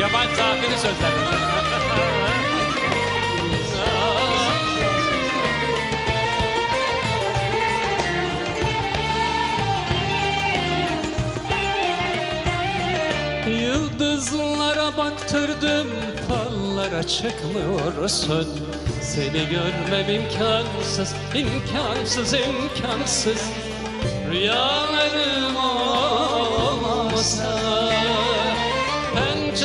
Yabancı sahafinin sözleri. Yıldızlara baktırdım Fallara çıkmıyorsun Seni görmem imkansız imkansız imkansız Rüyalarım olmasa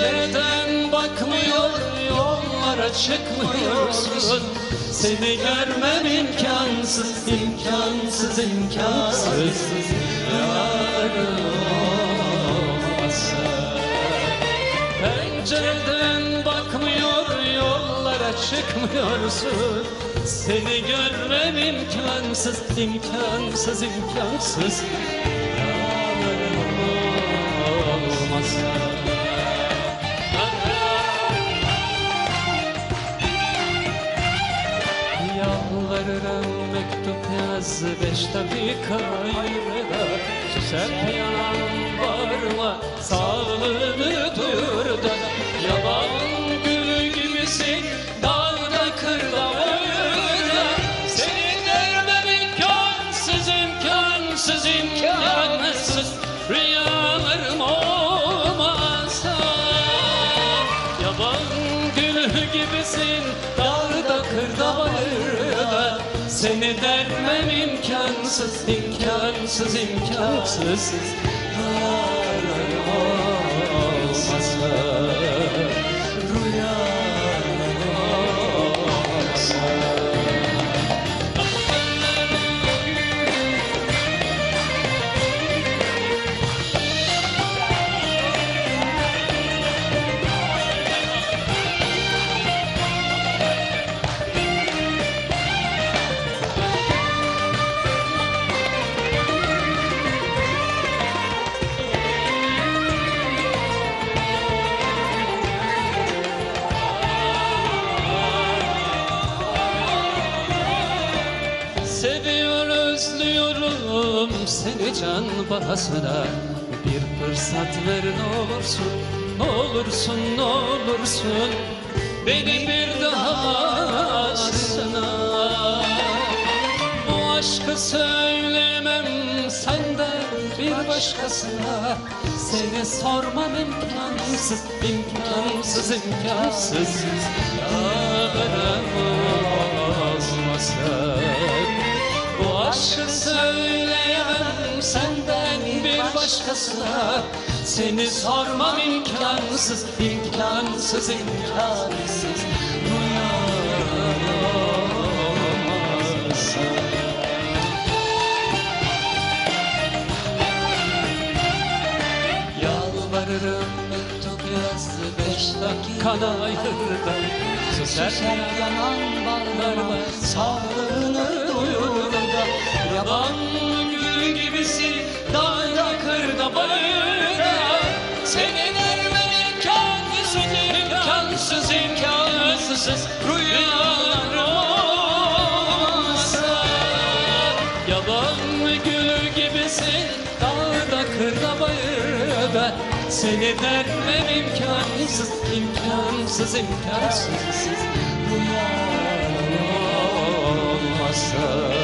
Pencereden bakmıyor, yollara çıkmıyorsun? Seni görmem imkansız, imkansız, imkansız. Rüyalarım olmasa Pencereden bakmıyor yollara çıkmıyorsun. Seni görmem imkansız, imkansız, imkansız. Olmasa yaz beş dakika ayrıda. Süser yanan varma sağlığını duyur da. Yaban gülü gibisin dağda kırda orada Seni görmem imkansız imkansız imkansız. Rüyalarım olmasa Yaban gülü gibisin dağda kırda bayırda Seni dermem imkansız imkansız imkansız. Rüyalar olmasa Seviyor özlüyorum seni can bahasına Bir fırsat ver ne olursun Ne olursun ne olursun. Beni bir daha aşkına. Bu aşkı söylemem senden bir başkasına. Seni sormam imkansız, imkansız, imkansız. Yârım olmasa başkasına Seni sormam imkansız, imkansız, imkansız. Olmasa Yalvarırım mektup yazdı beş dakikada ayırda yanan bağlarıma sağlığını duyurda Yaban gül gibisin dağda kırda bağda. Senin ermen imkansız imkansız imkansız. Rüyalar olmasa Yalan mı gül gibisin dağda kırda bağda. Seni dermem imkansız imkansız imkansız. Rüyalar olmasa.